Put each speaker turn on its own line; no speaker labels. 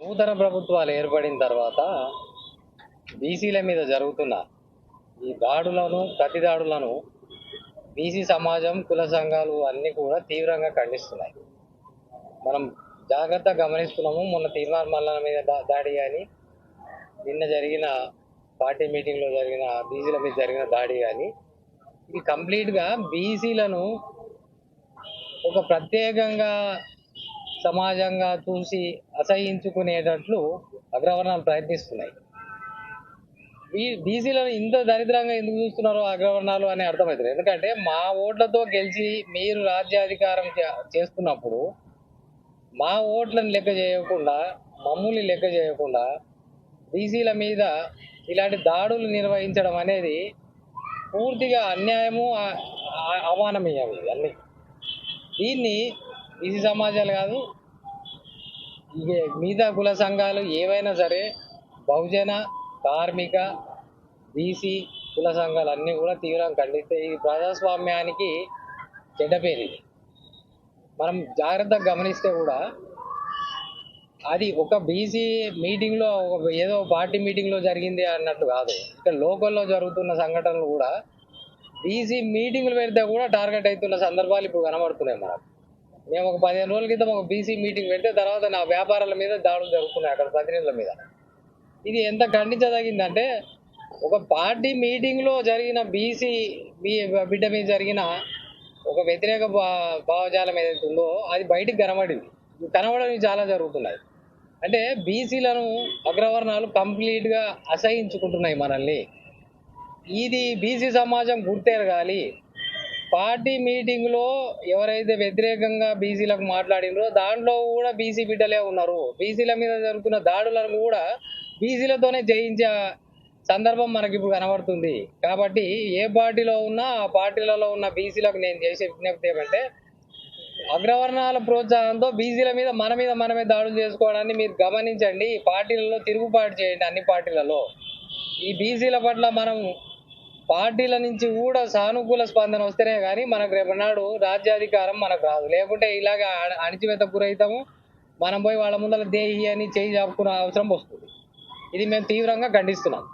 నూతన ప్రభుత్వాలు ఏర్పడిన తర్వాత బీసీల మీద జరుగుతున్న ఈ దాడులను ప్రతి దాడులను బీసీ సమాజం కుల సంఘాలు అన్నీ కూడా తీవ్రంగా ఖండిస్తున్నాయి. మనం జాగ్రత్తగా గమనిస్తున్నాము మొన్న తీర్మాన్ మల్లన మీద దాడి కానీ నిన్న జరిగిన పార్టీ మీటింగ్లో జరిగిన బీసీల మీద జరిగిన దాడి కానీ ఇది కంప్లీట్గా బీసీలను ఒక ప్రత్యేకంగా సమాజంగా చూసి అసహించుకునేటట్లు అగ్రవర్ణాలు ప్రయత్నిస్తున్నాయి. ఈ బీసీలను ఇంత దరిద్రంగా ఎందుకు చూస్తున్నారో అగ్రవర్ణాలు అని అర్థమవుతుంది. ఎందుకంటే మా ఓట్లతో గెలిచి మీరు రాజ్యాధికారం చే- చేస్తున్నప్పుడు మా ఓట్లను లెక్క చేయకుండా మమ్మల్ని లెక్క చేయకుండా బీసీల మీద ఇలాంటి దాడులు నిర్వహించడం అనేది పూర్తిగా అన్యాయము ఆ- ఇవన్నీ. దీన్ని బీసీ సమాజాలు కాదు ఇక మిగతా కుల సంఘాలు ఏవైనా సరే బహుజన కార్మిక బీసీ కుల సంఘాలు అన్నీ కూడా తీవ్రంగా ఖండిస్తే ఈ ప్రజాస్వామ్యానికి చెడ్డ పేరు ఇది. మనం జాగ్రత్తగా గమనిస్తే కూడా అది ఒక బీసీ మీటింగ్లో ఒక ఏదో పార్టీ మీటింగ్లో జరిగింది అన్నట్టు కాదు. ఇక్కడ లోకల్లో జరుగుతున్న సంఘటనలు కూడా బీసీ మీటింగ్లు పెడితే కూడా టార్గెట్ అవుతున్న సందర్భాలు ఇప్పుడు కనబడుతున్నాయి మనకు. మేము ఒక పదిహేను రోజుల క్రితం ఒక బీసీ మీటింగ్ పెడితే తర్వాత నా వ్యాపారాల మీద దాడులు జరుగుతున్నాయి అక్కడ ప్రతినిధుల మీద. ఇది ఎంత ఖండించదగిందంటే ఒక పార్టీ మీటింగ్లో జరిగిన బీసీ బిడ్డ మీద జరిగిన ఒక వ్యతిరేక భావజాలం ఏదైతే ఉందో అది బయటికి కనబడింది. ఇది కనబడడం చాలా జరుగుతున్నాయి. అంటే బీసీలను అగ్రవర్ణాలు కంప్లీట్గా అసహించుకుంటున్నాయి మనల్ని. ఇది బీసీ సమాజం గుర్తెరగాలి. పార్టీ మీటింగ్లో ఎవరైతే వ్యతిరేకంగా బీసీలకు మాట్లాడినరో దాంట్లో కూడా బీసీ బిడ్డలే ఉన్నారు. బీసీల మీద జరుగుతున్న దాడులను కూడా బీసీలతోనే జయించే సందర్భం మనకి ఇప్పుడు కనబడుతుంది. కాబట్టి ఏ పార్టీలో ఉన్నా ఆ పార్టీలలో ఉన్న బీసీలకు నేను చేసే విజ్ఞప్తి ఏమంటే అగ్రవర్ణాల ప్రోత్సాహంతో బీసీల మీద మన మీద మనమే దాడులు చేసుకోవడాన్ని మీరు గమనించండి. పార్టీలలో తిరుగుబాటు చేయండి అన్ని పార్టీలలో. ఈ బీసీల పట్ల మనం పార్టీల నుంచి కూడా సానుకూల స్పందన వస్తేనే కానీ మనకు రేపు నాడు రాజ్యాధికారం మనకు రాదు. లేకుంటే ఇలాగ అణిచివేత గురవుతాము మనం పోయి వాళ్ళ ముందర దేహి అని చేయి చాపుకునే అవసరం వస్తుంది. ఇది మేము తీవ్రంగా ఖండిస్తున్నాం.